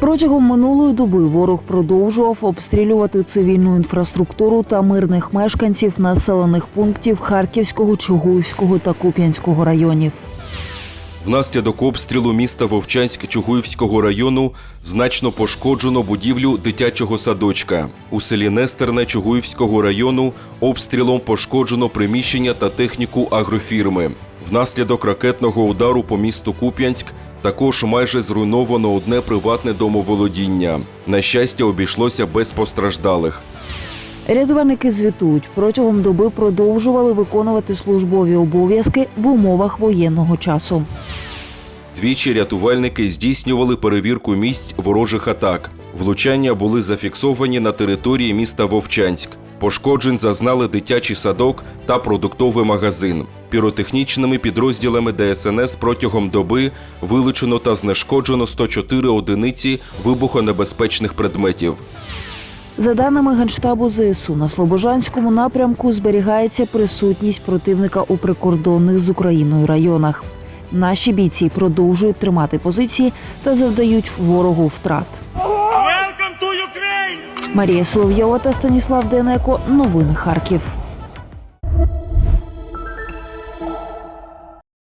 Протягом минулої доби ворог продовжував обстрілювати цивільну інфраструктуру та мирних мешканців населених пунктів Харківського, Чугуївського та Куп'янського районів. Внаслідок обстрілу міста Вовчанськ Чугуївського району значно пошкоджено будівлю дитячого садочка. У селі Нестерне Чугуївського району обстрілом пошкоджено приміщення та техніку агрофірми. Внаслідок ракетного удару по місту Куп'янськ також майже зруйновано одне приватне домоволодіння. На щастя, обійшлося без постраждалих. Рятувальники звітують, протягом доби продовжували виконувати службові обов'язки в умовах воєнного часу. Двічі рятувальники здійснювали перевірку місць ворожих атак. Влучання були зафіксовані на території міста Вовчанськ. Пошкоджень зазнали дитячий садок та продуктовий магазин. Піротехнічними підрозділами ДСНС протягом доби вилучено та знешкоджено 104 одиниці вибухонебезпечних предметів. За даними Генштабу ЗСУ, на Слобожанському напрямку зберігається присутність противника у прикордонних з Україною районах. Наші бійці продовжують тримати позиції та завдають ворогу втрат. Марія Соловйова та Станіслав Денеко. Новини Харків.